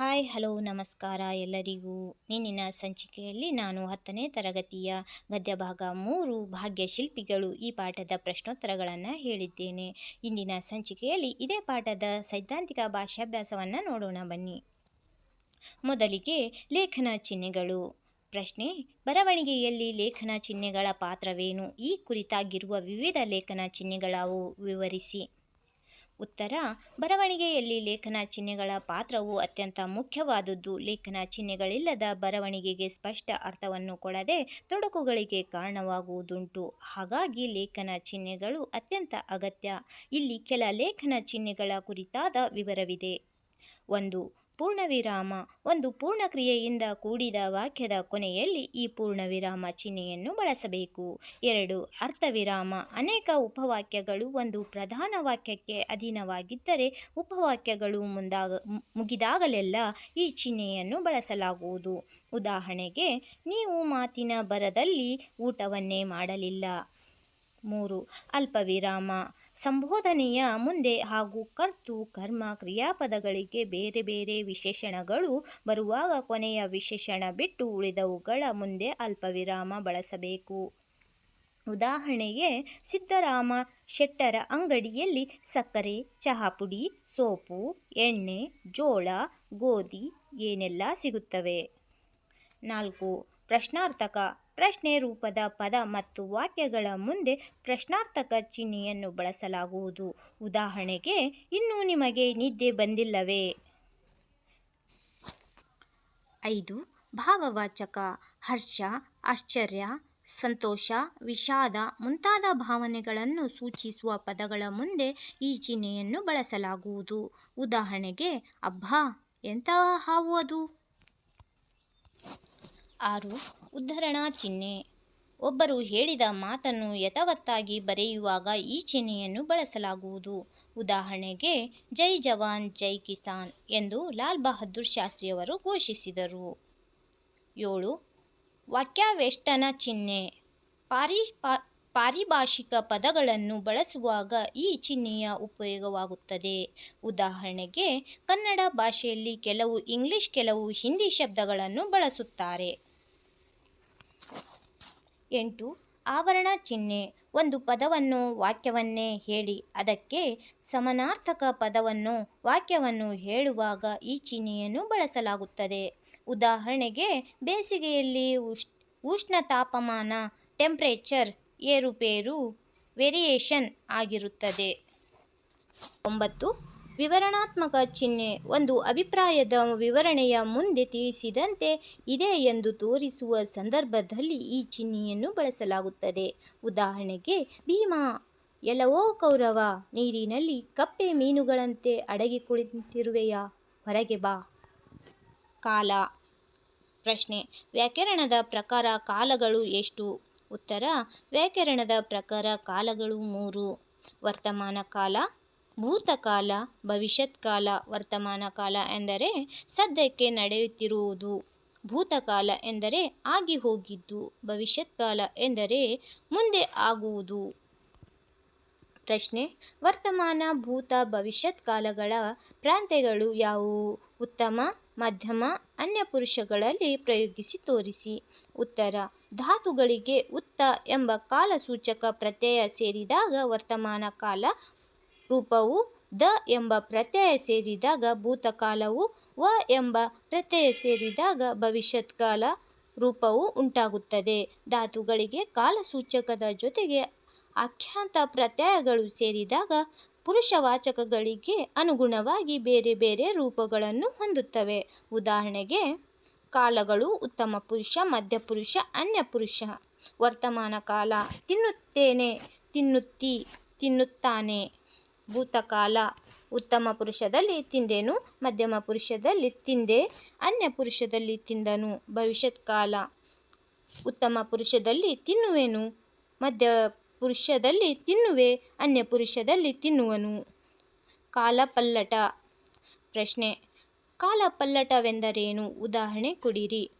Hi, hello, ನಮಸ್ಕಾರ ಎಲ್ಲರಿಗೂ. ನಿನ್ನಿನ ಸಂಚಿಕೆಯಲ್ಲಿ ನಾನು ಹತ್ತನೇ ತರಗತಿಯ ಗದ್ಯ ಭಾಗ ಮೂರು ಭಾಗ್ಯಶಿಲ್ಪಿಗಳು ಈ ಪಾಠದ ಪ್ರಶ್ನೋತ್ತರಗಳನ್ನು ಹೇಳಿದ್ದೇನೆ. ಇಂದಿನ ಸಂಚಿಕೆಯಲ್ಲಿ ಇದೇ ಪಾಠದ ಸೈದ್ಧಾಂತಿಕ ಭಾಷಾಭ್ಯಾಸವನ್ನು ನೋಡೋಣ, ಬನ್ನಿ. ಮೊದಲಿಗೆ ಲೇಖನ ಚಿಹ್ನೆಗಳು. ಪ್ರಶ್ನೆ, ಬರವಣಿಗೆಯಲ್ಲಿ ಲೇಖನ ಚಿಹ್ನೆಗಳ ಪಾತ್ರವೇನು? ಈ ಕುರಿತಾಗಿರುವ ವಿವಿಧ ಲೇಖನ ಚಿಹ್ನೆಗಳಾವು ವಿವರಿಸಿ. ಉತ್ತರ, ಬರವಣಿಗೆಯಲ್ಲಿ ಲೇಖನ ಚಿಹ್ನೆಗಳ ಪಾತ್ರವು ಅತ್ಯಂತ ಮುಖ್ಯವಾದುದು ಲೇಖನ ಚಿಹ್ನೆಗಳಿಲ್ಲದ ಬರವಣಿಗೆಗೆ ಸ್ಪಷ್ಟ ಅರ್ಥವನ್ನು ಕೊಡದೆ ತೊಡಕುಗಳಿಗೆ ಕಾರಣವಾಗುವುದುಂಟು. ಹಾಗಾಗಿ ಲೇಖನ ಚಿಹ್ನೆಗಳು ಅತ್ಯಂತ ಅಗತ್ಯ. ಇಲ್ಲಿ ಕೆಲ ಲೇಖನ ಚಿಹ್ನೆಗಳ ಕುರಿತಾದ ವಿವರವಿದೆ. ಒಂದು ಪೂರ್ಣವಿರಾಮ. ಒಂದು ಪೂರ್ಣ ಕ್ರಿಯೆಯಿಂದ ಕೂಡಿದ ವಾಕ್ಯದ ಕೊನೆಯಲ್ಲಿ ಈ ಪೂರ್ಣವಿರಾಮ ಚಿಹ್ನೆಯನ್ನು ಬಳಸಬೇಕು. ಎರಡು, ಅರ್ಥವಿರಾಮ. ಅನೇಕ ಉಪವಾಕ್ಯಗಳು ಒಂದು ಪ್ರಧಾನ ವಾಕ್ಯಕ್ಕೆ ಅಧೀನವಾಗಿದ್ದರೆ ಉಪವಾಕ್ಯಗಳು ಮುಂದಾಗ, ಮುಗಿದಾಗಲೆಲ್ಲ ಈ ಚಿಹ್ನೆಯನ್ನು ಬಳಸಲಾಗುವುದು. ಉದಾಹರಣೆಗೆ, ನೀವು ಮಾತಿನ ಬರದಲ್ಲಿ ಊಟವನ್ನೇ ಮಾಡಲಿಲ್ಲ. ಮೂರು. ಅಲ್ಪವಿರಾಮ. ಸಂಬೋಧನೆಯ ಮುಂದೆ ಹಾಗೂ ಕರ್ತು, ಕರ್ಮ, ಕ್ರಿಯಾಪದಗಳಿಗೆ ಬೇರೆ ಬೇರೆ ವಿಶೇಷಣಗಳು ಬರುವಾಗ ಕೊನೆಯ ವಿಶೇಷಣ ಬಿಟ್ಟು ಉಳಿದವುಗಳ ಮುಂದೆ ಅಲ್ಪವಿರಾಮ ಬಳಸಬೇಕು. ಉದಾಹರಣೆಗೆ, ಸಿದ್ದರಾಮ ಶೆಟ್ಟರ ಅಂಗಡಿಯಲ್ಲಿ ಸಕ್ಕರೆ, ಚಹಾಪುಡಿ, ಸೋಪು, ಎಣ್ಣೆ, ಜೋಳ, ಗೋಧಿ ಏನೆಲ್ಲ ಸಿಗುತ್ತವೆ. ನಾಲ್ಕು. ಪ್ರಶ್ನಾರ್ಥಕ. ಪ್ರಶ್ನೆ ರೂಪದ ಪದ ಮತ್ತು ವಾಕ್ಯಗಳ ಮುಂದೆ ಪ್ರಶ್ನಾರ್ಥಕ ಚಿಹ್ನೆಯನ್ನು ಬಳಸಲಾಗುವುದು. ಉದಾಹರಣೆಗೆ, ಇನ್ನೂ ನಿಮಗೆ ನಿದ್ದೆ ಬಂದಿಲ್ಲವೇ? ಐದು, ಭಾವವಾಚಕ, ಹರ್ಷ, ಆಶ್ಚರ್ಯ, ಸಂತೋಷ, ವಿಷಾದ ಮುಂತಾದ ಭಾವನೆಗಳನ್ನು ಸೂಚಿಸುವ ಪದಗಳ ಮುಂದೆ ಈ ಚಿಹ್ನೆಯನ್ನು ಬಳಸಲಾಗುವುದು. ಉದಾಹರಣೆಗೆ, ಅಬ್ಬಾ, ಎಂತಹ ಹಾವು ಅದು? ಆರು ಉದ್ಧರಣಾ ಚಿಹ್ನೆ. ಒಬ್ಬರು ಹೇಳಿದ ಮಾತನ್ನು ಯಥಾವತ್ತಾಗಿ ಬರೆಯುವಾಗ ಈ ಚಿಹ್ನೆಯನ್ನು ಬಳಸಲಾಗುವುದು. ಉದಾಹರಣೆಗೆ, ಜೈ ಜವಾನ್, ಜೈ ಕಿಸಾನ್ ಎಂದು ಲಾಲ್ ಬಹದ್ದೂರ್ ಶಾಸ್ತ್ರಿಯವರು ಘೋಷಿಸಿದರು. ಏಳು, ವಾಕ್ಯಾವೇಷ್ಟನ ಚಿಹ್ನೆ. ಪಾರಿ ಪಾರಿಭಾಷಿಕ ಪದಗಳನ್ನು ಬಳಸುವಾಗ ಈ ಚಿಹ್ನೆಯ ಉಪಯೋಗವಾಗುತ್ತದೆ. ಉದಾಹರಣೆಗೆ, ಕನ್ನಡ ಭಾಷೆಯಲ್ಲಿ ಕೆಲವು ಇಂಗ್ಲಿಷ್, ಕೆಲವು ಹಿಂದಿ ಶಬ್ದಗಳನ್ನು ಬಳಸುತ್ತಾರೆ. ಎಂಟು, ಆವರಣ ಚಿಹ್ನೆ, ಒಂದು ಪದವನ್ನು ವಾಕ್ಯವನ್ನೇ ಹೇಳಿ, ಅದಕ್ಕೆ ಸಮನಾರ್ಥಕ ಪದವನ್ನು ವಾಕ್ಯವನ್ನು ಹೇಳುವಾಗ ಈ ಚಿಹ್ನೆಯನ್ನು ಬಳಸಲಾಗುತ್ತದೆ. ಉದಾಹರಣೆಗೆ, ಬೇಸಿಗೆಯಲ್ಲಿ ಉಷ್, ಉಷ್ಣ ತಾಪಮಾನ, ಟೆಂಪ್ರೇಚರ್, ಏರುಪೇರು, ವೇರಿಯೇಷನ್ ಆಗಿರುತ್ತದೆ. ಒಂಬತ್ತು ವಿವರಣಾತ್ಮಕ ಚಿಹ್ನೆ, ಒಂದು ಅಭಿಪ್ರಾಯದ ವಿವರಣೆಯ ಮುಂದೆ ತಿಳಿಸಿದಂತೆ ಇದೆ ಎಂದು ತೋರಿಸುವ ಸಂದರ್ಭದಲ್ಲಿ ಈ ಚಿಹ್ನೆಯನ್ನು ಬಳಸಲಾಗುತ್ತದೆ. ಉದಾಹರಣೆಗೆ, ಭೀಮಾ, ಎಲ್ಲವೋ ಕೌರವ, ನೀರಿನಲ್ಲಿ ಕಪ್ಪೆ ಮೀನುಗಳಂತೆ ಅಡಗಿ ಕುಳಿತಿರುವೆಯಾ ಹೊರಗೆ ಬಾ. ಕಾಲ. ಪ್ರಶ್ನೆ. ವ್ಯಾಕರಣದ ಪ್ರಕಾರ ಕಾಲಗಳು ಎಷ್ಟು? ಉತ್ತರ. ವ್ಯಾಕರಣದ ಪ್ರಕಾರ ಕಾಲಗಳು ಮೂರು. ವರ್ತಮಾನ ಕಾಲ ಭೂತಕಾಲ ಭವಿಷ್ಯತ್ ಕಾಲ ವರ್ತಮಾನ ಕಾಲ ಎಂದರೆ ಸದ್ಯಕ್ಕೆ ನಡೆಯುತ್ತಿರುವುದು. ಭೂತಕಾಲ ಎಂದರೆ ಆಗಿ ಹೋಗಿದ್ದು ಭವಿಷ್ಯತ್ ಕಾಲ ಎಂದರೆ ಮುಂದೆ ಆಗುವುದು. ಪ್ರಶ್ನೆ, ವರ್ತಮಾನ, ಭೂತ ಭವಿಷ್ಯತ್ ಕಾಲಗಳ ಪ್ರಾಂತ್ಯಗಳು ಯಾವುವು? ಉತ್ತಮ, ಮಧ್ಯಮ ಅನ್ಯಪುರುಷಗಳಲ್ಲಿ ಪ್ರಯೋಗಿಸಿ ತೋರಿಸಿ. ಉತ್ತರ, ಧಾತುಗಳಿಗೆ ಉತ್ತ ಎಂಬ ಕಾಲಸೂಚಕ ಪ್ರತ್ಯಯ ಸೇರಿದಾಗ ವರ್ತಮಾನ ಕಾಲ ರೂಪವು ದ ಎಂಬ ಪ್ರತ್ಯಯ ಸೇರಿದಾಗ ಭೂತಕಾಲವು ವ ಎಂಬ ಪ್ರತ್ಯಯ ಸೇರಿದಾಗ ಭವಿಷ್ಯತ್ ಕಾಲ ರೂಪವು ಉಂಟಾಗುತ್ತದೆ. ಧಾತುಗಳಿಗೆ ಕಾಲಸೂಚಕದ ಜೊತೆಗೆ ಆಖ್ಯಾಂತ ಪ್ರತ್ಯಯಗಳು ಸೇರಿದಾಗ ಪುರುಷವಾಚಕಗಳಿಗೆ ಅನುಗುಣವಾಗಿ ಬೇರೆ ಬೇರೆ ರೂಪಗಳನ್ನು ಹೊಂದುತ್ತವೆ. ಉದಾಹರಣೆಗೆ, ಕಾಲಗಳು ಉತ್ತಮ ಪುರುಷ ಮಧ್ಯಪುರುಷ ಅನ್ಯಪುರುಷ ವರ್ತಮಾನ ಕಾಲ ತಿನ್ನುತ್ತೇನೆ, ತಿನ್ನುತ್ತಿ, ತಿನ್ನುತ್ತಾನೆ. ಭೂತಕಾಲ. ಉತ್ತಮ ಪುರುಷದಲ್ಲಿ ತಿಂದೆನು, ಮಧ್ಯಮ ಪುರುಷದಲ್ಲಿ ತಿಂದೆ, ಅನ್ಯ ಪುರುಷದಲ್ಲಿ ತಿಂದನು. ಭವಿಷ್ಯತ್ ಕಾಲ ಉತ್ತಮ ಪುರುಷದಲ್ಲಿ ತಿನ್ನುವೆನು, ಮಧ್ಯ ಪುರುಷದಲ್ಲಿ ತಿನ್ನುವೆ, ಅನ್ಯ ಪುರುಷದಲ್ಲಿ ತಿನ್ನುವನು. ಕಾಲಪಲ್ಲಟ. ಪ್ರಶ್ನೆ. ಕಾಲಪಲ್ಲಟವೆಂದರೇನು? ಉದಾಹರಣೆ ಕೊಡಿರಿ.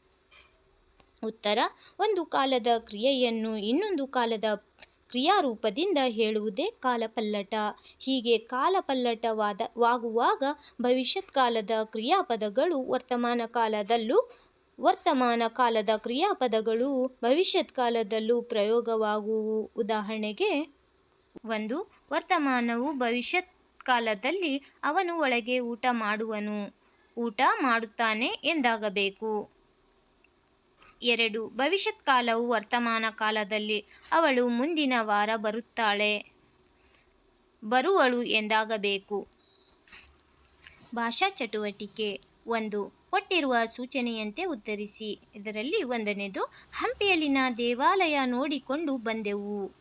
ಉತ್ತರ. ಒಂದು ಕಾಲದ ಕ್ರಿಯೆಯನ್ನು ಇನ್ನೊಂದು ಕಾಲದ ಕ್ರಿಯಾರೂಪದಿಂದ ಹೇಳುವುದೇ ಕಾಲಪಲ್ಲಟ. ಹೀಗೆ ಕಾಲಪಲ್ಲಟವಾದ ವಾಗುವಾಗ ಭವಿಷ್ಯತ್ ಕಾಲದ ಕ್ರಿಯಾಪದಗಳು ವರ್ತಮಾನ ಕಾಲದಲ್ಲೂ ವರ್ತಮಾನ ಕಾಲದ ಕ್ರಿಯಾಪದಗಳು ಭವಿಷ್ಯತ್ ಕಾಲದಲ್ಲೂ ಪ್ರಯೋಗವಾಗುವು. ಉದಾಹರಣೆಗೆ, ಒಂದು ವರ್ತಮಾನವು ಭವಿಷ್ಯತ್ ಕಾಲದಲ್ಲಿ ಅವನು ಒಳಗೆ ಊಟ ಮಾಡುವನು. ಊಟ ಮಾಡುತ್ತಾನೆ ಎಂದಾಗಬೇಕು. ಎರಡು. ಭವಿಷ್ಯತ್ ಕಾಲವು ವರ್ತಮಾನ ಕಾಲದಲ್ಲಿ ಅವಳು ಮುಂದಿನ ವಾರ ಬರುತ್ತಾಳೆ. ಬರುವಳು ಎಂದಾಗಬೇಕು. ಭಾಷಾ ಚಟುವಟಿಕೆ ಒಂದು. ಕೊಟ್ಟಿರುವ ಸೂಚನೆಯಂತೆ ಉತ್ತರಿಸಿ. ಇದರಲ್ಲಿ ಒಂದನೇದು ಹಂಪಿಯಲ್ಲಿನ ದೇವಾಲಯ ನೋಡಿಕೊಂಡು ಬಂದೆವು.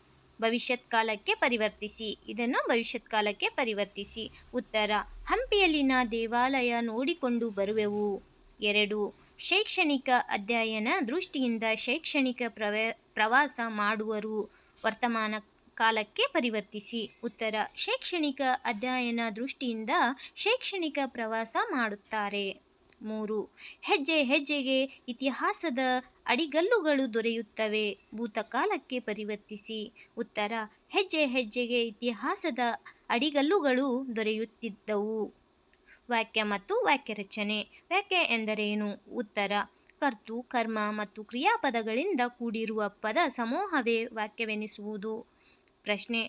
ಭವಿಷ್ಯತ್ ಕಾಲಕ್ಕೆ ಪರಿವರ್ತಿಸಿ. ಇದನ್ನು ಭವಿಷ್ಯತ್ ಕಾಲಕ್ಕೆ ಪರಿವರ್ತಿಸಿ. ಉತ್ತರ, ಹಂಪಿಯಲ್ಲಿನ ದೇವಾಲಯ ನೋಡಿಕೊಂಡು ಬರುವೆವು. ಎರಡು. ಶೈಕ್ಷಣಿಕ ಅಧ್ಯಯನ ದೃಷ್ಟಿಯಿಂದ ಶೈಕ್ಷಣಿಕ ಪ್ರವ, ಪ್ರವಾಸ ಮಾಡುವರು ವರ್ತಮಾನ ಕಾಲಕ್ಕೆ ಪರಿವರ್ತಿಸಿ. ಉತ್ತರ, ಶೈಕ್ಷಣಿಕ ಅಧ್ಯಯನ ದೃಷ್ಟಿಯಿಂದ ಶೈಕ್ಷಣಿಕ ಪ್ರವಾಸ ಮಾಡುತ್ತಾರೆ. ಮೂರು, ಹೆಜ್ಜೆ ಹೆಜ್ಜೆಗೆ ಇತಿಹಾಸದ ಅಡಿಗಲ್ಲುಗಳು ದೊರೆಯುತ್ತವೆ. ಭೂತಕಾಲಕ್ಕೆ ಪರಿವರ್ತಿಸಿ. ಉತ್ತರ, ಹೆಜ್ಜೆ ಹೆಜ್ಜೆಗೆ ಇತಿಹಾಸದ ಅಡಿಗಲ್ಲುಗಳು ದೊರೆಯುತ್ತಿದ್ದವು. ವಾಕ್ಯ ಮತ್ತು ವಾಕ್ಯ ರಚನೆ. ವಾಕ್ಯ ಎಂದರೇನು? ಉತ್ತರ, ಕರ್ತು, ಕರ್ಮ ಮತ್ತು ಕ್ರಿಯಾಪದಗಳಿಂದ ಕೂಡಿರುವ ಪದ ಸಮೂಹವೇ ವಾಕ್ಯವೆನಿಸುವುದು. ಪ್ರಶ್ನೆ,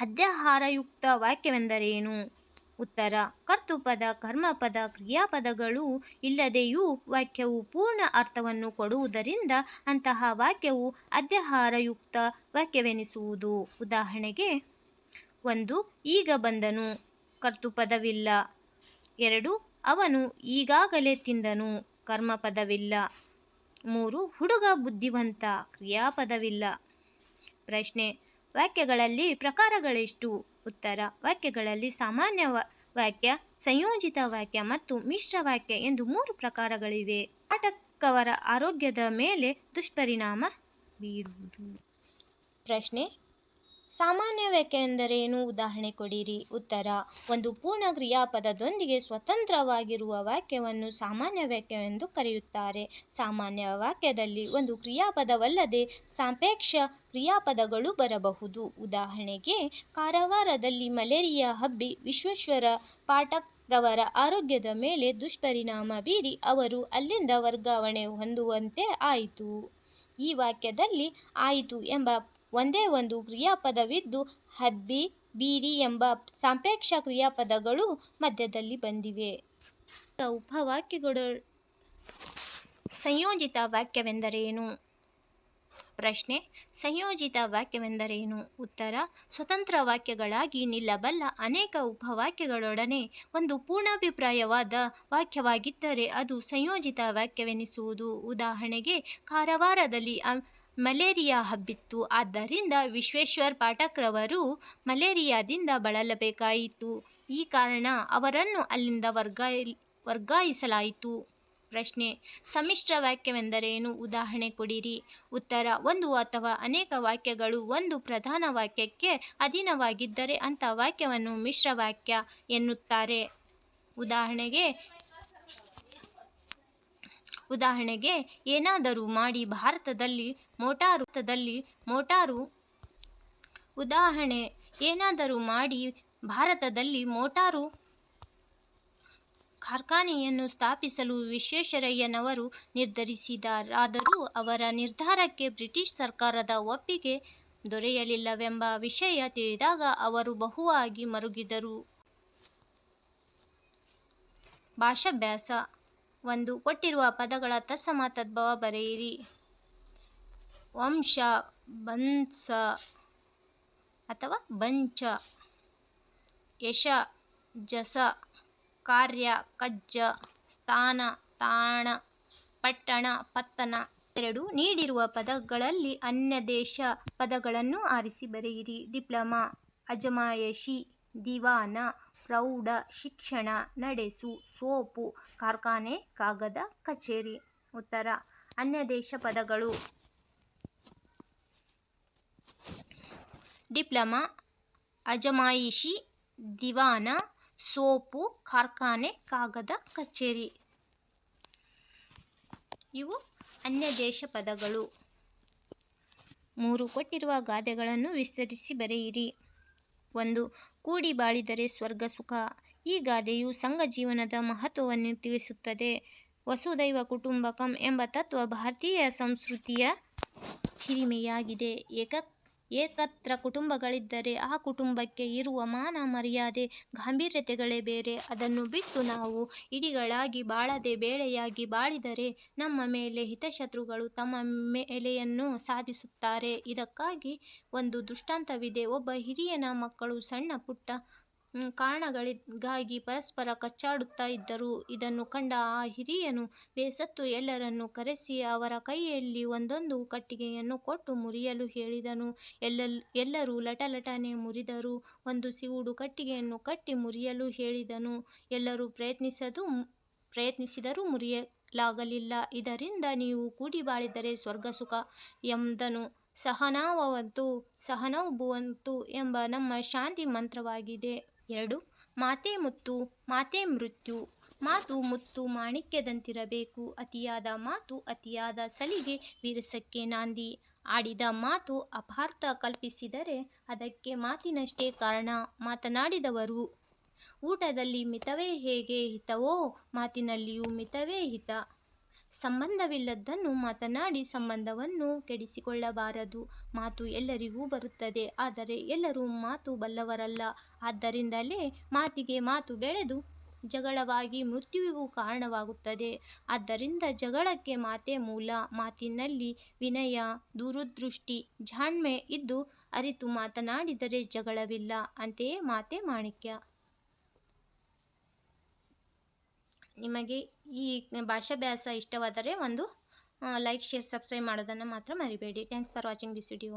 ಅಧ್ಯಾಹಾರಯುಕ್ತ ವಾಕ್ಯವೆಂದರೇನು? ಉತ್ತರ ಕರ್ತುಪದ ಕರ್ಮಪದ ಕ್ರಿಯಾಪದಗಳು ಇಲ್ಲದೆಯೂ ವಾಕ್ಯವು ಪೂರ್ಣ ಅರ್ಥವನ್ನು ಕೊಡುವುದರಿಂದ ಅಂತಹ ವಾಕ್ಯವು ಅಧ್ಯಾಹಾರಯುಕ್ತ ವಾಕ್ಯವೆನಿಸುವುದು. ಉದಾಹರಣೆಗೆ, ಒಂದು ಈಗ ಬಂದನು. ಕರ್ತೃಪದವಿಲ್ಲ. ಎರಡು, ಅವನು ಈಗಾಗಲೇ ತಿಂದನು, ಕರ್ಮಪದವಿಲ್ಲ. ಮೂರು, ಹುಡುಗ ಬುದ್ಧಿವಂತ, ಕ್ರಿಯಾಪದವಿಲ್ಲ. ಪ್ರಶ್ನೆ, ವಾಕ್ಯಗಳಲ್ಲಿ ಪ್ರಕಾರಗಳೆಷ್ಟು? ಉತ್ತರ, ವಾಕ್ಯಗಳಲ್ಲಿ ಸಾಮಾನ್ಯ ವಾಕ್ಯ, ಸಂಯೋಜಿತ ವಾಕ್ಯ ಮತ್ತು ಮಿಶ್ರ ವಾಕ್ಯ ಎಂದು ಮೂರು ಪ್ರಕಾರಗಳಿವೆ. ಪಾಠಕವರ ಆರೋಗ್ಯದ ಮೇಲೆ ದುಷ್ಪರಿಣಾಮ ಬೀರುವುದು. ಪ್ರಶ್ನೆ ಸಾಮಾನ್ಯ ವಾಕ್ಯ ಎಂದರೇನು ಉದಾಹರಣೆ ಕೊಡಿರಿ. ಉತ್ತರ, ಒಂದು ಪೂರ್ಣ ಕ್ರಿಯಾಪದದೊಂದಿಗೆ ಸ್ವತಂತ್ರವಾಗಿರುವ ವಾಕ್ಯವನ್ನು ಸಾಮಾನ್ಯ ವಾಕ್ಯ ಎಂದು ಕರೆಯುತ್ತಾರೆ. ಸಾಮಾನ್ಯ ವಾಕ್ಯದಲ್ಲಿ ಒಂದು ಕ್ರಿಯಾಪದವಲ್ಲದೆ ಸಾಪೇಕ್ಷ ಕ್ರಿಯಾಪದಗಳು ಬರಬಹುದು. ಉದಾಹರಣೆಗೆ, ಕಾರವಾರದಲ್ಲಿ ಮಲೇರಿಯಾ ಹಬ್ಬಿ ವಿಶ್ವೇಶ್ವರ ಪಾಠಕ್ರವರ ಆರೋಗ್ಯದ ಮೇಲೆ ದುಷ್ಪರಿಣಾಮ ಬೀರಿ ಅವರು ಅಲ್ಲಿಂದ ವರ್ಗಾವಣೆ ಹೊಂದುವಂತೆ ಆಯಿತು. ಈ ವಾಕ್ಯದಲ್ಲಿ ಆಯಿತು ಎಂಬ ಒಂದೇ ಒಂದು ಕ್ರಿಯಾಪದವಿದ್ದು ಹಬ್ಬಿ ಬೀರಿ ಎಂಬ ಸಾಪೇಕ್ಷ ಕ್ರಿಯಾಪದಗಳು ಮಧ್ಯದಲ್ಲಿ ಬಂದಿವೆ. ಉಪವಾಕ್ಯಗಳು ಸಂಯೋಜಿತ ವಾಕ್ಯವೆಂದರೇನು ಪ್ರಶ್ನೆ, ಸಂಯೋಜಿತ ವಾಕ್ಯವೆಂದರೇನು? ಉತ್ತರ, ಸ್ವತಂತ್ರ ವಾಕ್ಯಗಳಾಗಿ ನಿಲ್ಲಬಲ್ಲ ಅನೇಕ ಉಪವಾಕ್ಯಗಳೊಡನೆ ಒಂದು ಪೂರ್ಣಾಭಿಪ್ರಾಯವಾದ ವಾಕ್ಯವಾಗಿದ್ದರೆ ಅದು ಸಂಯೋಜಿತ ವಾಕ್ಯವೆನಿಸುವುದು. ಉದಾಹರಣೆಗೆ, ಕಾರವಾರದಲ್ಲಿ ಮಲೇರಿಯಾ ಹಬ್ಬಿತ್ತು. ಆದ್ದರಿಂದ ವಿಶ್ವೇಶ್ವರ್ ಪಾಠಕ್ರವರು ಮಲೇರಿಯಾದಿಂದ ಬಳಲಬೇಕಾಯಿತು. ಈ ಕಾರಣ ಅವರನ್ನು ಅಲ್ಲಿಂದ ವರ್ಗಾಯಿ ವರ್ಗಾಯಿಸಲಾಯಿತು. ಪ್ರಶ್ನೆ, ಸಮ್ಮಿಶ್ರ ವಾಕ್ಯವೆಂದರೇನು? ಉದಾಹರಣೆ ಕೊಡಿರಿ. ಉತ್ತರ, ಒಂದು ಅಥವಾ ಅನೇಕ ವಾಕ್ಯಗಳು ಒಂದು ಪ್ರಧಾನ ವಾಕ್ಯಕ್ಕೆ ಅಧೀನವಾಗಿದ್ದರೆ ಅಂಥ ವಾಕ್ಯವನ್ನು ಮಿಶ್ರ ವಾಕ್ಯ ಎನ್ನುತ್ತಾರೆ. ಉದಾಹರಣೆಗೆ ಉದಾಹರಣೆಗೆ, ಏನಾದರೂ ಮಾಡಿ ಭಾರತದಲ್ಲಿ ಮೋಟಾರುದಲ್ಲಿ ಮೋಟಾರು ಉದಾಹರಣೆ, ಏನಾದರೂ ಮಾಡಿ ಭಾರತದಲ್ಲಿ ಮೋಟಾರು ಕಾರ್ಖಾನೆಯನ್ನು ಸ್ಥಾಪಿಸಲು ವಿಶ್ವೇಶ್ವರಯ್ಯನವರು ನಿರ್ಧರಿಸಿದರಾದರೂ ಅವರ ನಿರ್ಧಾರಕ್ಕೆ ಬ್ರಿಟಿಷ್ ಸರ್ಕಾರದ ಒಪ್ಪಿಗೆ ದೊರೆಯಲಿಲ್ಲವೆಂಬ ವಿಷಯ ತಿಳಿದಾಗ ಅವರು ಬಹುವಾಗಿ ಮರುಗಿದರು. ಭಾಷಾಭ್ಯಾಸ ಒಂದು ಕೊಟ್ಟಿರುವ ಪದಗಳ ತತ್ಸಮ ತದ್ಭವ ಬರೆಯಿರಿ. ವಂಶ, ಬಂಸ ಅಥವಾ ಬಂಚ. ಯಶ, ಜಸ. ಕಾರ್ಯ, ಕಜ್ಜ. ಸ್ಥಾನ, ತಾಣ. ಪಟ್ಟಣ, ಪತ್ತನ. ಎರಡು ನೀಡಿರುವ ಪದಗಳಲ್ಲಿ ಅನ್ಯದೇಶ ಪದಗಳನ್ನು ಆರಿಸಿ ಬರೆಯಿರಿ. ಡಿಪ್ಲೊಮಾ ಅಜಮಾಯಶಿ ದಿವಾನ. ಪ್ರೌಢ ಶಿಕ್ಷಣ ನಡೆಸು ಸೋಪು, ಕಾರ್ಖಾನೆ, ಕಾಗದ ಕಚೇರಿ. ಉತ್ತರ ಅನ್ಯದೇಶ ಪದಗಳು. ಡಿಪ್ಲೊಮಾ, ಅಜಮಾಯಿಷಿ, ದಿವಾನ, ಸೋಪು, ಕಾರ್ಖಾನೆ, ಕಾಗದ ಕಚೇರಿ. ಇವು ಅನ್ಯದೇಶ ಪದಗಳು. ಮೂರು ಕೊಟ್ಟಿರುವ ಗಾದೆಗಳನ್ನು ವಿಸ್ತರಿಸಿ ಬರೆಯಿರಿ. ಒಂದು ಕೂಡಿ ಬಾಳಿದರೆ ಸ್ವರ್ಗ ಸುಖ. ಈ ಗಾದೆಯು ಸಂಘ ಜೀವನದ ಮಹತ್ವವನ್ನು ತಿಳಿಸುತ್ತದೆ. ವಸುದೈವ ಕುಟುಂಬಕಂ ಎಂಬ ತತ್ವ ಭಾರತೀಯ ಸಂಸ್ಕೃತಿಯ ಹಿರಿಮೆಯಾಗಿದೆ. ಏಕ ಏಕತ್ರ ಕುಟುಂಬಗಳಿದ್ದರೆ ಆ ಕುಟುಂಬಕ್ಕೆ ಇರುವ ಮಾನ ಮರ್ಯಾದೆ, ಗಾಂಭೀರ್ಯತೆಗಳೇ ಬೇರೆ. ಅದನ್ನು ಬಿಟ್ಟು ನಾವು ಇಡಿಗಳಾಗಿ ಬಾಳದೆ ಬೇಳೆಯಾಗಿ ಬಾಳಿದರೆ ನಮ್ಮ ಮೇಲೆ ಹಿತಶತ್ರುಗಳು ತಮ್ಮ ಮೇಲೆಯನ್ನು ಸಾಧಿಸುತ್ತಾರೆ. ಇದಕ್ಕಾಗಿ ಒಂದು ದೃಷ್ಟಾಂತವಿದೆ. ಒಬ್ಬ ಹಿರಿಯನ ಮಕ್ಕಳು ಸಣ್ಣ ಪುಟ್ಟ ಕಾರಣಗಳಿಗಾಗಿ ಪರಸ್ಪರ ಕಚ್ಚಾಡುತ್ತಾ ಇದ್ದರು. ಇದನ್ನು ಕಂಡ ಆ ಹಿರಿಯನು ಬೇಸತ್ತು ಎಲ್ಲರನ್ನು ಕರೆಸಿ ಅವರ ಕೈಯಲ್ಲಿ ಒಂದೊಂದು ಕಟ್ಟಿಗೆಯನ್ನು ಕೊಟ್ಟು ಮುರಿಯಲು ಹೇಳಿದನು. ಎಲ್ಲ ಎಲ್ಲರೂ ಲಟಲಟನೆ ಮುರಿದರು. ಒಂದು ಸಿವುಡು ಕಟ್ಟಿಗೆಯನ್ನು ಕಟ್ಟಿ ಮುರಿಯಲು ಹೇಳಿದನು. ಎಲ್ಲರೂ ಪ್ರಯತ್ನಿಸದು, ಪ್ರಯತ್ನಿಸಿದರೂ ಮುರಿಯಲಾಗಲಿಲ್ಲ. ಇದರಿಂದ ನೀವು ಕೂಡಿ ಬಾಳಿದರೆ ಸ್ವರ್ಗ ಸುಖ ಎಂದನು. ಸಹನಾವಂತು ಸಹನೌಭುವಂತು ಎಂಬ ನಮ್ಮ ಶಾಂತಿ ಮಂತ್ರವಾಗಿದೆ. ಎರಡು, ಮಾತೆ ಮುತ್ತು, ಮಾತೆ ಮೃತ್ಯು, ಮಾತು ಮುತ್ತು ಮಾಣಿಕ್ಯದಂತಿರಬೇಕು, ಅತಿಯಾದ ಮಾತು ಅತಿಯಾದ ಸಲಿಗೆ ವಿರಸಕ್ಕೆ ನಾಂದಿ, ಆಡಿದ ಮಾತು ಅಪಾರ್ಥ ಕಲ್ಪಿಸಿದರೆ ಅದಕ್ಕೆ ಮಾತಿನಷ್ಟೇ ಕಾರಣ, ಮಾತನಾಡಿದವರು. ಊಟದಲ್ಲಿ ಮಿತವೇ ಹೇಗೆ ಹಿತವೋ, ಮಾತಿನಲ್ಲಿಯೂ ಮಿತವೇ ಹಿತ. ಸಂಬಂಧವಿಲ್ಲದ್ದನ್ನು ಮಾತನಾಡಿ ಸಂಬಂಧವನ್ನು ಕೆಡಿಸಿಕೊಳ್ಳಬಾರದು. ಮಾತು ಎಲ್ಲರಿಗೂ ಬರುತ್ತದೆ, ಆದರೆ ಎಲ್ಲರೂ ಮಾತು ಬಲ್ಲವರಲ್ಲ. ಆದ್ದರಿಂದಲೇ ಮಾತಿಗೆ ಮಾತು ಬೆಳೆದು ಜಗಳವಾಗಿ ಮೃತ್ಯುವಿಗೂ ಕಾರಣವಾಗುತ್ತದೆ. ಆದ್ದರಿಂದ ಜಗಳಕ್ಕೆ ಮಾತೇ ಮೂಲ. ಮಾತಿನಲ್ಲಿ ವಿನಯ, ದೂರದೃಷ್ಟಿ, ಜಾಣ್ಮೆ ಇದ್ದು ಅರಿತು ಮಾತನಾಡಿದರೆ ಜಗಳವಿಲ್ಲ. ಅಂತೆಯೇ ಮಾತೆ ಮಾಣಿಕ್ಯ. ನಿಮಗೆ ಈ ಭಾಷಾಭ್ಯಾಸ ಇಷ್ಟವಾದರೆ ಒಂದು ಲೈಕ್ ಶೇರ್ ಸಬ್ಸ್ಕ್ರೈಬ್ ಮಾಡೋದನ್ನು ಮಾತ್ರ ಮರಿಬೇಡಿ. Thanks for watching this video